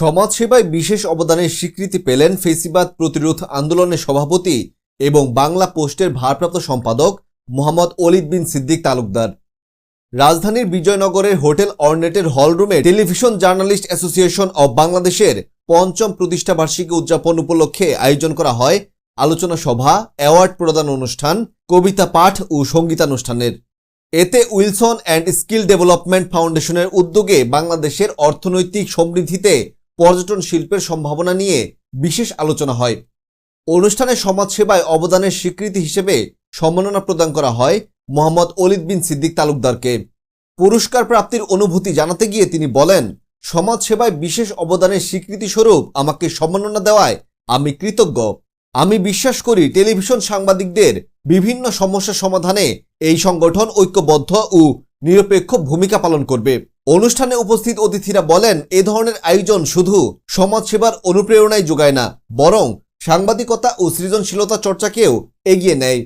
সমাজসেবায় বিশেষ অবদানের স্বীকৃতি পেলেন ফেসিবাদ প্রতিরোধ আন্দোলনের সভাপতি এবং বাংলা পোস্টের ভারপ্রাপ্ত সম্পাদক মোহাম্মদ অলিদ বিন সিদ্দিক তালুকদার। রাজধানীর বিজয়নগরের হোটেল অর্নেটের হলরুমে টেলিভিশন জার্নালিস্ট অ্যাসোসিয়েশন অব বাংলাদেশের পঞ্চম প্রতিষ্ঠা বার্ষিকী উদযাপন উপলক্ষে আয়োজন করা হয় আলোচনা সভা, অ্যাওয়ার্ড প্রদান অনুষ্ঠান, কবিতা পাঠ ও সঙ্গীতানুষ্ঠানের। এতে উইলসন অ্যান্ড স্কিল ডেভেলপমেন্ট ফাউন্ডেশনের উদ্যোগে বাংলাদেশের অর্থনৈতিক সমৃদ্ধিতে পর্যটন শিল্পের সম্ভাবনা নিয়ে বিশেষ আলোচনা হয়। অনুষ্ঠানে সমাজসেবায় অবদানের স্বীকৃতি হিসেবে সম্মাননা প্রদান করা হয় মোহাম্মদ অলিদ বিন সিদ্দিক তালুকদারকে। পুরস্কার প্রাপ্তির অনুভূতি জানাতে গিয়ে তিনি বলেন, সমাজসেবায় বিশেষ অবদানের স্বীকৃতি স্বরূপ আমাকে সম্মাননা দেওয়ায় আমি কৃতজ্ঞ। আমি বিশ্বাস করি টেলিভিশন সাংবাদিকদের বিভিন্ন সমস্যা সমাধানে এই সংগঠন ঐক্যবদ্ধ ও নিরপেক্ষ ভূমিকা পালন করবে। অনুষ্ঠানে উপস্থিত অতিথিরা বলেন, এ ধরনের আয়োজন শুধু সমাজসেবার অনুপ্রেরণায় যোগায় না, বরং সাংবাদিকতা ও সৃজনশীলতা চর্চাকেও এগিয়ে নেয়।